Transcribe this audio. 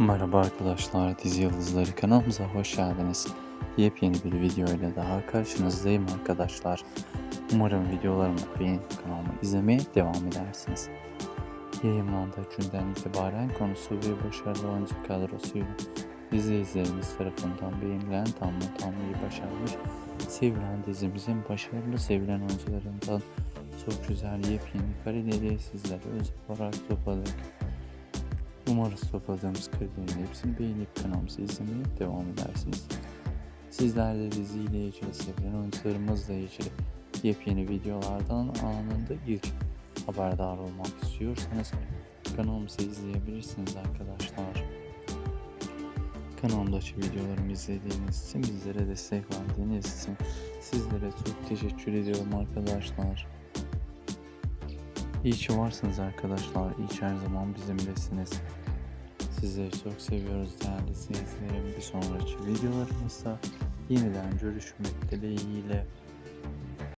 Merhaba arkadaşlar, Dizi Yıldızları kanalımıza hoş geldiniz. Yepyeni bir video ile daha karşınızdayım arkadaşlar. Umarım videolarımı beğenip kanalımı izlemeye devam edersiniz. Yayınlandığı günden itibaren konusu ve başarılı oyuncu kadrosuyla izleyicilerimiz tarafından beğenilen tam tamlayı başarmış. Sevilen dizimizin başarılı sevilen oyuncularından çok güzel yepyeni kareleri sizlere özel olarak topladık. Umarız topladığımız kredilerin hepsini beğenip kanalımızı izlemeye devam edersiniz. Sizler de diziyle ilgili sevilen oyuncularımızla ilgili yepyeni videolardan anında ilk haberdar olmak istiyorsanız kanalımızı izleyebilirsiniz arkadaşlar. Kanalımdaki videolarımı izlediğiniz için, bizlere destek verdiğiniz için sizlere çok teşekkür ediyorum arkadaşlar. İyi ki varsınız arkadaşlar. İyi ki her zaman bizimlesiniz. Sizleri çok seviyoruz değerli izleyicilerim. Bir sonraki videolarımızda yeniden görüşmek dileğiyle.